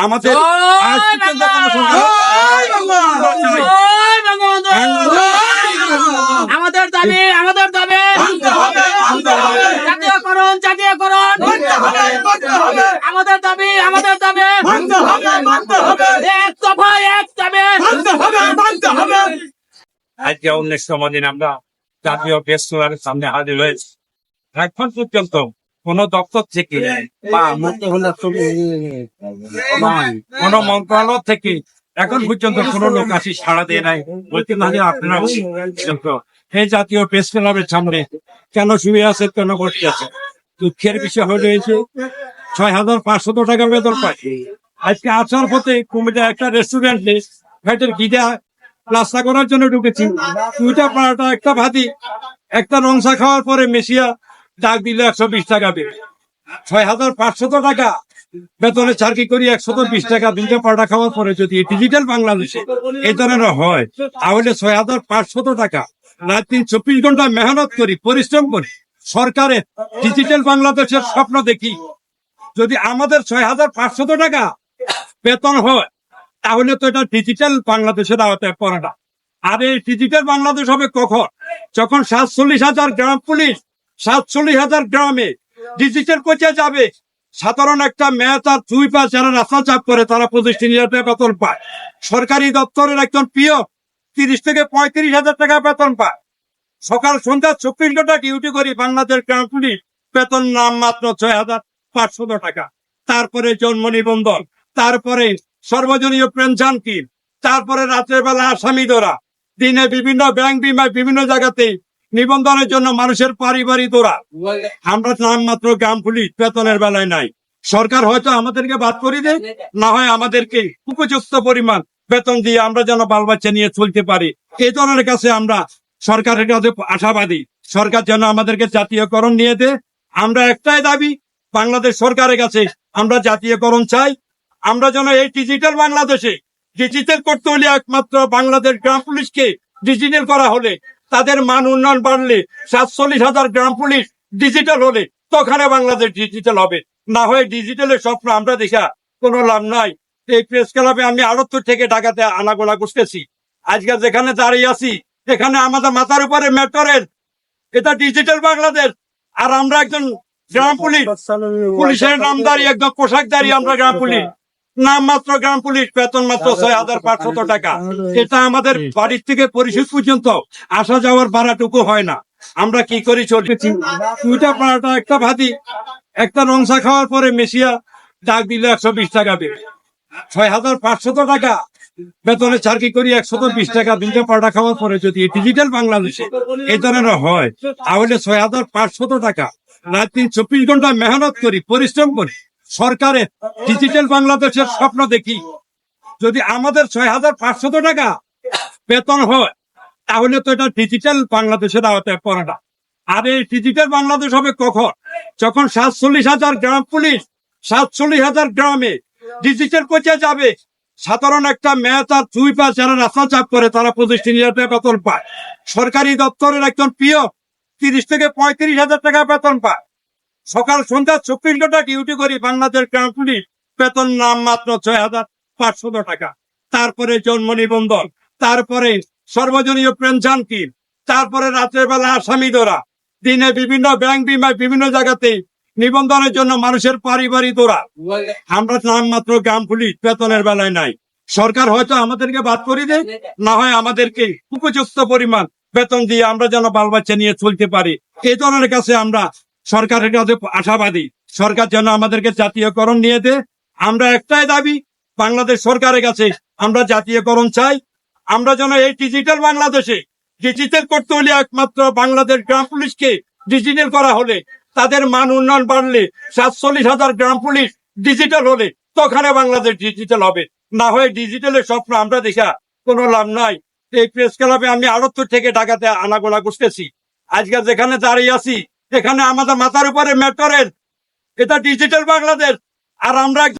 আমাদের আমাদের দাবি আমাদের দাবি! জাতীয়করণ জাতীয়করণ! আমাদের দাবি আমাদের দাবি! এক দফা এক দাবি! আজকে উনিশতম দিন আমরা জাতীয় ক্লাবের সামনে হাজির হয়েছি। এখন পর্যন্ত কোন দপ্তর থেকে বা কোন মন্ত্রণালয় থেকে এখন পর্যন্ত কোন লোক আসি সাড়া দিয়ে নাই। বলতে না আপনারা পর্যন্ত জাতীয় প্রেস ক্লাবের সামনে কেন শুয়ে আছে কেন বসে আছে? দুঃখের বিষয় হয়ে রয়েছে ছয় হাজার পাঁচশত টাকা বেতন পায়। আজকে আসার পথে কুমিল্লা একটা রেস্টুরেন্টে ফ্যাটের গিদা রাস্তা করার জন্য ঢুকেছি। দুইটা পাড়াটা একটা ভাতি একটা রংসা খাওয়ার পরে মেশিয়া ডাক দিলে একশো বিশ টাকা বেড়ে ছয় হাজার পাঁচশত টাকা। বেতনে চাকরি করি একশত বিশ টাকা। দুইটা পাড়া খাওয়ার পরে যদি ডিজিটাল বাংলাদেশে এই ধরনের হয়, তাহলে ছয় হাজার পাঁচশত টাকা। রাত দিন চব্বিশ ঘণ্টা মেহনত করি, পরিশ্রম করি। সরকারের ডিজিটাল বাংলাদেশের স্বপ্ন দেখি। যদি আমাদের ছয় হাজার পাঁচশত টাকা বেতন হয়, তাহলে তো এটা ডিজিটাল বাংলাদেশের আওতায় পড়ে না। আর এই ডিজিটাল বাংলাদেশ হবে কখন? যখন সাতচল্লিশ হাজার গ্রাম পুলিশ সাতচল্লিশ হাজার গ্রামে ডিজিটাল কোচে যাবে। সাধারণ একটা মেয়ে তার দুই পাঁচ যারা রাস্তা চাপ করে, তারা পঁচিশ তিরিশ হাজার টাকা বেতন পায়। সরকারি দপ্তরের একজন প্রিয় তিরিশ থেকে পঁয়ত্রিশ হাজার টাকা বেতন পায়। সকাল সন্ধ্যা চব্বিশ ঘণ্টা ডিউটি করি বাংলাদেশ গ্রাম পুলিশ বেতন নাম মাত্র ছয় হাজার পাঁচশত টাকা। তারপরে জন্ম নিবন্ধন, তারপরে সর্বজনীয় পেনশন কি তারপরে রাত্রের বেলা আসামি ধরা, দিনে বিভিন্ন ব্যাংক বিমায় বিভিন্ন জায়গাতে নিবন্ধনের জন্য মানুষের পারিবারিক দৌড়া আমরা নামমাত্র গ্রাম পুলিশ বেতনের বেলায় নাই। সরকার হয়তো আমাদেরকে বাদ করে দেয় না হয় আমাদেরকে উপযুক্ত পরিমাণ বেতন দিয়ে আমরা যেন বাল বাচ্চা নিয়ে চলতে পারি। এই ধরনের কাছে আমরা সরকারের কাছে আশাবাদী। সরকার যেন আমাদেরকে জাতীয়করণ নিয়ে দেয়। আমরা একটাই দাবি বাংলাদেশ সরকারের কাছে আমরা জাতীয়করণ চাই। আমরা যেন এই ডিজিটাল বাংলাদেশে ডিজিটাল করতে হলে একমাত্র বাংলাদেশ গ্রাম পুলিশকে ডিজিটাল করা হলে তাদের মান উন্নয়ন বাড়লে সাতচল্লিশ হাজার গ্রাম পুলিশ ডিজিটাল হলে তখনে বাংলাদেশ ডিজিটাল হবে। না হয় ডিজিটালের স্বপ্ন আমরা দেখা কোনো লাভ নাই। এই প্রেস ক্লাবে আমি আড়ত্তর থেকে ঢাকাতে আনাগোনা করতেছি। আজকে যেখানে দাঁড়িয়ে আছি এখানে আমাদের মাথার উপরে মেট্রোরেল এটা ডিজিটাল বাংলাদেশ। আর আমরা একজন গ্রাম পুলিশ। পুলিশের নামদারি একদম পোশাকদারি আমরা গ্রাম পুলিশ। নাম মাত্র গ্রাম পুলিশ বেতন মাত্র ছয় হাজার পাঁচশত টাকা। এটা আমাদের বাড়ির থেকে পরিশোধ পর্যন্ত। আসা যাওয়ার ভাড়াটুকু হয় না। আমরা কি করি চলতেছি? দুইটা পাড়াটা একটা ভাতি একটা রংসা খাওয়ার পরে মেশিয়া ডাক দিলে একশো বিশ টাকা বেড়ে ছয় হাজার পাঁচশত টাকা। বেতনে চাকরি করি একশত বিশ টাকা দুইটা পাড়া খাওয়ার পরে যদি ডিজিটাল বাংলাদেশে এই ধরনের হয় তাহলে ছয় হাজার পাঁচশত টাকা। রাত দিন চব্বিশ ঘণ্টা মেহনত করি পরিশ্রম করি। সরকারের ডিজিটাল বাংলাদেশের স্বপ্ন দেখি। যদি আমাদের ছয় হাজার পাঁচশত টাকা বেতন হয়, তাহলে তো এটা ডিজিটাল বাংলাদেশের আওতায় পড়ে না। আর এই ডিজিটাল বাংলাদেশ হবে কখন? যখন সাতচল্লিশ হাজার গ্রাম পুলিশ সাতচল্লিশ হাজার গ্রামে ডিজিটাল কোচে যাবে, সাধারণ একটা মেয়ে তার দুই পাঁচ যারা রাস্তা চাপ করে, তারা পঁচিশ তিরিশ হাজার টাকা বেতন পায়। সরকারি দপ্তরের একজন প্রিয় তিরিশ থেকে পঁয়ত্রিশ হাজার টাকা বেতন পায়। সকাল সন্ধ্যা চব্বিশ ঘণ্টা ডিউটি করি বাংলাদেশ গ্রাম বেতন নাম মাত্র ছয় হাজার পাঁচশত টাকা। তারপরে জন্ম নিবন্ধন, তারপরে সর্বজনীয় পেনশন কিন তারপরে রাত্রের বেলা আসামি ধরা। দিনে বিভিন্ন ব্যাংক বিমায় বিভিন্ন জায়গাতে নিবন্ধনের জন্য মানুষের পারিবারিক দৌড়া। আমরা নামমাত্র গ্রাম পুলিশ বেতনের বেলায় নাই। সরকার হয়তো আমাদেরকে বাদ করে দেয়, না হয় আমাদেরকে উপযুক্ত পরিমাণ বেতন দিয়ে আমরা যেন বাল বাচ্চা নিয়ে চলতে পারি। এই ধরনের কাছে আমরা সরকারের কাছে আশাবাদী। সরকার যেন আমাদেরকে জাতীয়করণ নিয়ে দেয় আমরা একটাই দাবি, বাংলাদেশ সরকারের কাছে আমরা জাতীয়করণ চাই। আমরা যেন এই ডিজিটাল বাংলাদেশে, ডিজিটাল করতে হলে একমাত্র বাংলাদেশ গ্রাম পুলিশকে ডিজিটাল করা হলে, তাদের মান উন্নয়ন বাড়লে, সাতচল্লিশ হাজার গ্রাম পুলিশ ডিজিটাল হলে তখনে বাংলাদেশ ডিজিটাল হবে। না হয় ডিজিটালের স্বপ্ন আমরা দেখা, কোনো লাভ নাই। এই প্রেস ক্লাবে আমি আড়ত্তর থেকে ঢাকাতে আনাগোনা করতেছি। আজকে যেখানে দাঁড়িয়ে আছি এখানে আমাদের মাথার উপরে মেট্রোরেল এটা ডিজিটাল বাংলাদেশ। আর আমরা